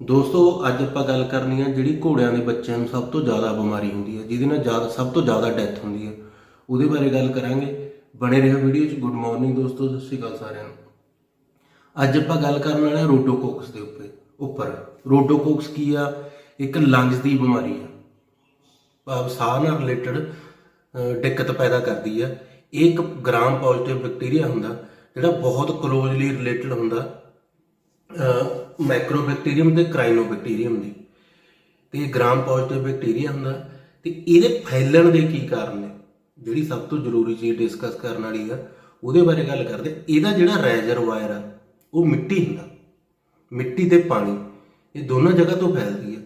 ਦੋਸਤੋ, ਅੱਜ ਆਪਾਂ ਗੱਲ ਕਰਨੀ ਹੈ ਜਿਹੜੀ ਘੋੜਿਆਂ ਦੇ ਬੱਚਿਆਂ ਨੂੰ ਸਭ ਤੋਂ ਜ਼ਿਆਦਾ ਬਿਮਾਰੀ ਹੁੰਦੀ ਹੈ ਜਿਹਦੇ ਨਾਲ ਜ਼ਿਆਦਾ ਸਭ ਤੋਂ ਜ਼ਿਆਦਾ ਡੈਥ ਹੁੰਦੀ ਹੈ ਉਹਦੇ ਬਾਰੇ ਗੱਲ ਕਰਾਂਗੇ। ਬਣੇ ਰਹੋ ਵੀਡੀਓ 'ਚ। ਗੁੱਡ ਮਾਰਨਿੰਗ ਦੋਸਤੋ, ਸਤਿ ਸ਼੍ਰੀ ਅਕਾਲ ਸਾਰਿਆਂ ਨੂੰ। ਅੱਜ ਆਪਾਂ ਗੱਲ ਕਰਨ ਵਾਲੇ ਹਾਂ ਰੋਡੋਕੋਕਸ ਦੇ ਉੱਪਰ ਉੱਪਰ। ਰੋਡੋਕੋਕਸ ਕੀ ਆ? ਇੱਕ ਲੰਗਸ ਦੀ ਬਿਮਾਰੀ ਆ। ਭਾਵ ਸਾਹ ਨਾਲ ਰਿਲੇਟਡ ਦਿੱਕਤ ਪੈਦਾ ਕਰਦੀ ਆ। ਇਹ ਇੱਕ ਗ੍ਰਾਮ ਪੋਜ਼ਿਟਿਵ ਬੈਕਟੀਰੀਆ ਹੁੰਦਾ, ਜਿਹੜਾ ਬਹੁਤ ਕਲੋਜ਼ਲੀ ਰਿਲੇਟਡ ਹੁੰਦਾ। ਮਾਈਕਰੋਬੈਕਟੀਰੀਅਮ ਤੇ ਕ੍ਰਾਈਨੋਬੈਕਟੀਰੀਅਮ ਦੀ। ਤੇ ਇਹ ਗ੍ਰਾਮ ਪੋਜ਼ਿਟਿਵ ਬੈਕਟੀਰੀਆ ਹੁੰਦਾ। ਤੇ ਇਹਦੇ ਫੈਲਣ ਦੇ ਕੀ ਕਾਰਨ ਨੇ? ਜਿਹੜੀ ਸਭ ਤੋਂ ਜ਼ਰੂਰੀ ਚੀਜ਼ ਡਿਸਕਸ ਕਰਨ ਵਾਲੀ ਆ, ਉਹਦੇ ਬਾਰੇ ਗੱਲ ਕਰਦੇ। ਇਹਦਾ ਜਿਹੜਾ ਰੈਜ਼ਰਵਾਇਰ ਆ, ਉਹ ਮਿੱਟੀ ਹੁੰਦਾ। ਮਿੱਟੀ ਤੇ ਪਾਣੀ, ਇਹ ਦੋਨਾਂ ਜਗ੍ਹਾ ਤੋਂ ਫੈਲਦੀ ਆ।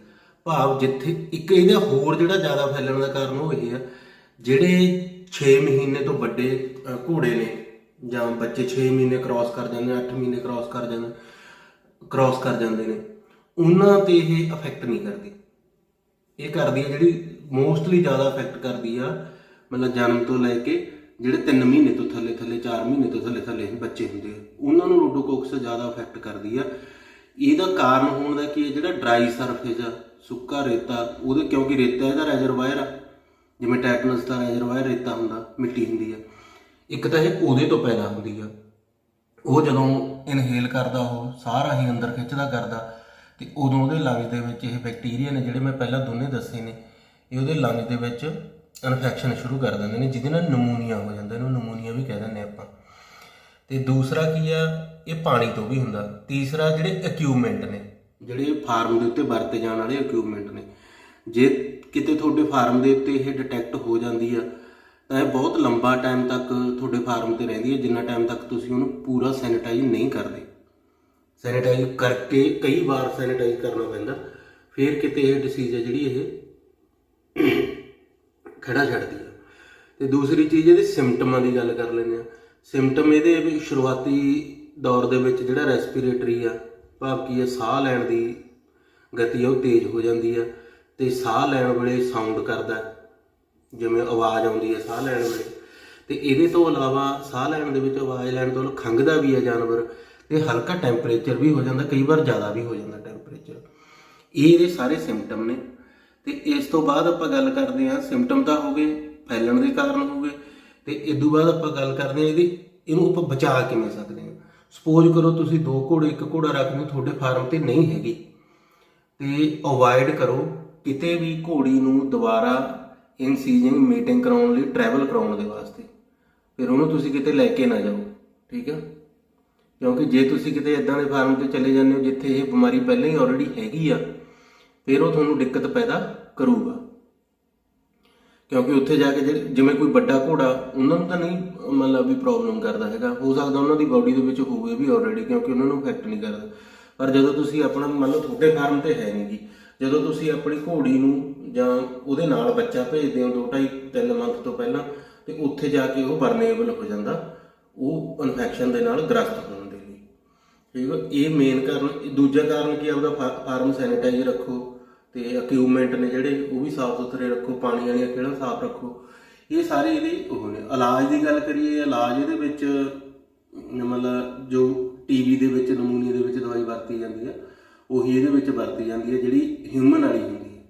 ਭਾਵ ਜਿੱਥੇ ਇੱਕ ਇਹਦਾ ਹੋਰ ਜਿਹੜਾ ਜ਼ਿਆਦਾ ਫੈਲਣ ਦਾ ਕਾਰਨ ਉਹ ਇਹ ਆ, ਜਿਹੜੇ 6 ਮਹੀਨੇ ਤੋਂ ਵੱਡੇ ਘੋੜੇ ਨੇ, ਜਾਂ ਬੱਚੇ 6 ਮਹੀਨੇ ਕ੍ਰਾਸ ਕਰ ਜਾਂਦੇ 8 ਮਹੀਨੇ ਕ੍ਰਾਸ ਕਰ ਜਾਂਦੇ ਕ੍ਰਾਸ ਕਰ ਜਾਂਦੇ ਨੇ, ਉਹਨਾਂ ਤੇ ਇਹ ਅਫੈਕਟ ਨਹੀਂ ਕਰਦੀ। ਇਹ ਕਰਦੀ ਹੈ ਜਿਹੜੀ ਮੋਸਟਲੀ ਜ਼ਿਆਦਾ ਅਫੈਕਟ ਕਰਦੀ ਆ, ਮਤਲਬ ਜਨਮ ਤੋਂ ਲੈ ਕੇ ਜਿਹੜੇ 3 ਮਹੀਨੇ ਤੋਂ ਥੱਲੇ ਥੱਲੇ 4 ਮਹੀਨੇ ਤੋਂ ਥੱਲੇ ਥੱਲੇ ਬੱਚੇ ਹੁੰਦੇ ਆ, ਉਹਨਾਂ ਨੂੰ ਰੋਡੋਕੋਕਸ ਜ਼ਿਆਦਾ ਅਫੈਕਟ ਕਰਦੀ ਆ। ਇਹਦਾ ਕਾਰਨ ਹੋਣ ਦਾ ਕੀ ਹੈ ਜਿਹੜਾ ਡਰਾਈ ਸਰਫੇਸ ਆ, ਸੁੱਕਾ ਰੇਤਾ, ਉਹਦੇ ਕਿਉਂਕਿ ਰੇਤਾ ਇਹਦਾ ਰੈਜ਼ਰਵਾਇਰ ਆ, ਜਿਵੇਂ ਟੈਟਨਸ ਦਾ ਰੈਜ਼ਰਵਾਇਰ ਰੇਤਾ ਹੁੰਦਾ, ਮਿੱਟੀ ਹੁੰਦੀ ਆ। ਇੱਕ ਤਾਂ ਇਹ ਉਹਦੇ ਤੋਂ ਪੈਦਾ ਹੁੰਦੀ ਆ ਉਹ ਜਦੋਂ ਇਨਹੇਲ ਕਰਦਾ, ਉਹ ਸਾਹ ਰਾਹੀਂ ਅੰਦਰ ਖਿੱਚਦਾ ਕਰਦਾ, ਤੇ ਉਦੋਂ ਉਹਦੇ ਲੰਗਸ ਦੇ ਵਿੱਚ ਇਹ ਬੈਕਟੀਰੀਆ ਨੇ ਜਿਹੜੇ ਮੈਂ ਪਹਿਲਾਂ ਦੋਨੇ ਦੱਸੇ ਨੇ, ਇਹ ਉਹਦੇ ਲੰਗਸ ਦੇ ਵਿੱਚ ਇਨਫੈਕਸ਼ਨ ਸ਼ੁਰੂ ਕਰ ਦਿੰਦੇ ਨੇ, ਜਿਹਦੇ ਨਾਲ ਨਮੂਨੀਆ ਹੋ ਜਾਂਦਾ, ਇਹਨੂੰ ਨਮੂਨੀਆ ਵੀ ਕਹਿ ਦਿੰਦੇ ਆਪਾਂ। ਤੇ ਦੂਸਰਾ ਕੀ ਆ, ਇਹ ਪਾਣੀ ਤੋਂ ਵੀ ਹੁੰਦਾ, ਤੀਸਰਾ ਜਿਹੜੇ ਇਕਵਿਪਮੈਂਟ ਨੇ, ਜਿਹੜੇ ਫਾਰਮ ਦੇ ਉੱਤੇ ਵਰਤੇ ਜਾਣ ਵਾਲੇ ਇਕਵਿਪਮੈਂਟ ਨੇ, ਜੇ ਕਿਤੇ ਤੁਹਾਡੇ ਫਾਰਮ ਦੇ ਉੱਤੇ ਇਹ ਡਿਟੈਕਟ ਹੋ ਜਾਂਦੀ ਆ ਇਹ ਬਹੁਤ ਲੰਬਾ ਟਾਈਮ ਤੱਕ ਤੁਹਾਡੇ ਫਾਰਮ ਤੇ ਰਹਿੰਦੀ ਹੈ, ਜਿੰਨਾ ਟਾਈਮ ਤੱਕ ਤੁਸੀਂ ਉਹਨੂੰ ਪੂਰਾ ਸੈਨੀਟਾਈਜ਼ ਨਹੀਂ ਕਰਦੇ। ਸੈਨੀਟਾਈਜ਼ ਕਰਕੇ ਕਈ ਵਾਰ ਸੈਨੀਟਾਈਜ਼ ਕਰਨਾ ਪੈਂਦਾ। ਫਿਰ ਕਿਤੇ ਇਹ ਡਿਸੀਜ਼ ਹੈ ਜਿਹੜੀ ਇਹ ਖੜਾ ਛੱਡਦੀ ਆ ਤੇ ਦੂਸਰੀ ਚੀਜ਼ ਇਹਦੇ ਸਿੰਪਟਮਾਂ ਦੀ ਗੱਲ ਕਰ ਲੈਂਦੇ ਆ ਸਿੰਪਟਮ ਇਹਦੇ ਵੀ ਸ਼ੁਰੂਆਤੀ ਦੌਰ ਦੇ ਵਿੱਚ ਜਿਹੜਾ ਰੈਸਪੀਰੇਟਰੀ ਆ, ਭਾਵ ਕੀ ਹੈ ਸਾਹ ਲੈਣ ਦੀ ਗਤੀ ਆ, ਉਹ ਤੇਜ਼ ਹੋ ਜਾਂਦੀ ਆ। ਤੇ ਸਾਹ ਲੈਣ ਵੇਲੇ ਸਾਊਂਡ ਕਰਦਾ। ਜਿਵੇਂ ਆਵਾਜ਼ ਆਉਂਦੀ ਹੈ ਸਾਹ ਲੈਣ ਵੇਲੇ। ਤੇ ਇਹਦੇ ਤੋਂ ਇਲਾਵਾ ਸਾਹ ਲੈਣ ਦੇ ਵਿੱਚ ਆਵਾਜ਼ ਲੈਣ ਤੋਂ ਖੰਘਦਾ ਵੀ ਹੈ ਜਾਨਵਰ ਤੇ ਹਲਕਾ ਟੈਂਪਰੇਚਰ ਵੀ ਹੋ ਜਾਂਦਾ, ਕਈ ਵਾਰ ਜ਼ਿਆਦਾ ਵੀ ਹੋ ਜਾਂਦਾ ਟੈਂਪਰੇਚਰ ਇਹ ਇਹਦੇ ਸਾਰੇ ਸਿੰਪਟਮ ਨੇ। ਤੇ ਇਸ ਤੋਂ ਬਾਅਦ ਆਪਾਂ ਗੱਲ ਕਰਦੇ ਹਾਂ ਸਿੰਪਟਮ ਤਾਂ ਹੋ ਗਏ, ਫੈਲਣ ਦੇ ਕਾਰਨ ਹੋ ਗਏ। ਤੇ ਇਸ ਤੋਂ ਬਾਅਦ ਆਪਾਂ ਗੱਲ ਕਰਦੇ ਹਾਂ ਇਹਦੀ, ਇਹਨੂੰ ਆਪਾਂ ਬਚਾ ਕਿਵੇਂ ਸਕਦੇ ਹਾਂ। ਸਪੋਜ਼ ਕਰੋ ਤੁਸੀਂ ਦੋ ਘੋੜੇ, ਇੱਕ ਘੋੜਾ ਰੱਖਦੇ ਹੋ ਤੁਹਾਡੇ ਫਾਰਮ ਤੇ ਨਹੀਂ ਹੈਗੀ। ਤੇ ਅਵੋਇਡ ਕਰੋ ਕਿਤੇ ਵੀ ਘੋੜੀ ਨੂੰ ਦੁਬਾਰਾ ਇਨ ਸੀਜ਼ਨ ਮੀਟਿੰਗ ਕਰਾਉਣ ਲਈ ਟਰੈਵਲ ਕਰਾਉਣ ਦੇ ਵਾਸਤੇ। ਫਿਰ ਉਹਨੂੰ ਤੁਸੀਂ ਕਿਤੇ ਲੈ ਕੇ ਨਾ ਜਾਓ, ਠੀਕ ਆ? ਕਿਉਂਕਿ ਜੇ ਤੁਸੀਂ ਕਿਤੇ ਇਦਾਂ ਦੇ ਫਾਰਮ ਤੇ ਚਲੇ ਜਾਂਦੇ ਹੋ, ਜਿੱਥੇ ਇਹ ਬਿਮਾਰੀ ਪਹਿਲਾਂ ਹੀ ਆਲਰੇਡੀ ਹੈਗੀ ਆ, ਫਿਰ ਉਹ ਤੁਹਾਨੂੰ ਦਿੱਕਤ ਪੈਦਾ ਕਰੂਗਾ। ਕਿਉਂਕਿ ਉੱਥੇ ਜਾ ਕੇ ਜਿਵੇਂ ਕੋਈ ਵੱਡਾ ਘੋੜਾ, ਉਹਨਾਂ ਨੂੰ ਤਾਂ ਨਹੀਂ ਮਤਲਬ ਵੀ ਪ੍ਰੋਬਲਮ ਕਰਦਾ ਹੈਗਾ। ਹੋ ਸਕਦਾ ਉਹਨਾਂ ਦੀ ਬਾਡੀ ਦੇ ਵਿੱਚ ਹੋਵੇ ਵੀ ਆਲਰੇਡੀ ਕਿਉਂਕਿ ਉਹਨਾਂ ਨੂੰ ਇਫੈਕਟ ਨਹੀਂ ਕਰਦਾ। ਪਰ ਜਦੋਂ ਤੁਸੀਂ ਆਪਣਾ ਮੰਨ ਲਓ ਤੁਹਾਡੇ ਫਾਰਮ ਤੇ ਹੈ ਨਹੀਂਗੀ ਜਦੋਂ ਤੁਸੀਂ ਆਪਣੀ ਘੋੜੀ ਨੂੰ ਜਾਂ ਉਹਦੇ ਨਾਲ ਬੱਚਾ ਭੇਜਦੇ ਹੋ 2.5 3 ਮੰਥ ਤੋਂ ਪਹਿਲਾਂ, ਤੇ ਉੱਥੇ ਜਾ ਕੇ ਉਹ ਵਰਨੇਬਲ ਹੋ ਜਾਂਦਾ, ਉਹ ਇਨਫੈਕਸ਼ਨ ਦੇ ਨਾਲ ਗ੍ਰਸਤ ਹੋਣ ਦੇ ਲਈ। ਠੀਕ ਹੈ ਇਹ ਮੇਨ ਕਾਰਨ ਦੂਜਾ ਕਾਰਨ ਕੀ ਆਪਦਾ ਫਾ- ਫਾਰਮ ਸੈਨੀਟਾਈਜ਼ ਰੱਖੋ, ਤੇ ਇਕਵਿਪਮੈਂਟ ਨੇ ਜਿਹੜੇ, ਉਹ ਵੀ ਸਾਫ਼ ਸੁਥਰੇ ਰੱਖੋ, ਪਾਣੀ ਵਾਲੀਆਂ ਕਿਹੜਾ ਸਾਫ਼ ਰੱਖੋ। ਇਹ ਸਾਰੇ ਇਹਦੇ ਉਹ ਨੇ। ਇਲਾਜ ਦੀ ਗੱਲ ਕਰੀਏ, ਇਲਾਜ ਇਹਦੇ ਵਿੱਚ, ਮਤਲਬ ਜੋ ਟੀਵੀ ਦੇ ਵਿੱਚ ਨਮੂਨੀਆ ਦੇ ਵਿੱਚ ਦਵਾਈ ਵਰਤੀ ਜਾਂਦੀ ਹੈ ਉਹੀ ਇਹਦੇ ਵਿੱਚ ਵਰਤੀ ਜਾਂਦੀ ਹੈ, ਜਿਹੜੀ ਹਿਊਮਨ ਵਾਲੀ ਹੁੰਦੀ ਹੈ।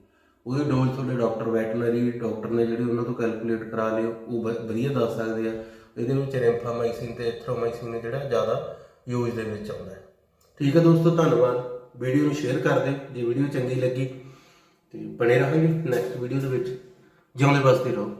ਉਹਦੇ ਡੋਜ਼ ਤੁਹਾਡੇ ਡਾਕਟਰ ਵੈਟਰਨਰੀ ਡਾਕਟਰ ਨੇ ਜਿਹੜੇ ਉਹਨਾਂ ਤੋਂ ਕੈਲਕੂਲੇਟ ਕਰਾ ਲਿਓ ਉਹ ਵ- ਵਧੀਆ ਦੱਸ ਸਕਦੇ ਆ। ਇਹਦੇ ਵਿੱਚ ਰੈਂਫਾਮਾਈਸਿਨ ਤੇ ਐਥਰੋਮਾਈਸਿਨ ਜਿਹੜਾ ਜ਼ਿਆਦਾ ਯੂਜ਼ ਦੇ ਵਿੱਚ ਆਉਂਦਾ ਹੈ। ਠੀਕ ਹੈ ਦੋਸਤੋ, ਧੰਨਵਾਦ। ਵੀਡੀਓ ਨੂੰ ਸ਼ੇਅਰ ਕਰ ਦਿਓ, ਜੇ ਵੀਡੀਓ ਚੰਗੀ ਲੱਗੀ ਤੇ ਬਣੇ ਰਹਾਂਗੇ ਨੈਕਸਟ ਵੀਡੀਓ ਦੇ ਵਿੱਚ। ਜਿਉਂਦੇ ਵਸਦੇ ਰਹੋ।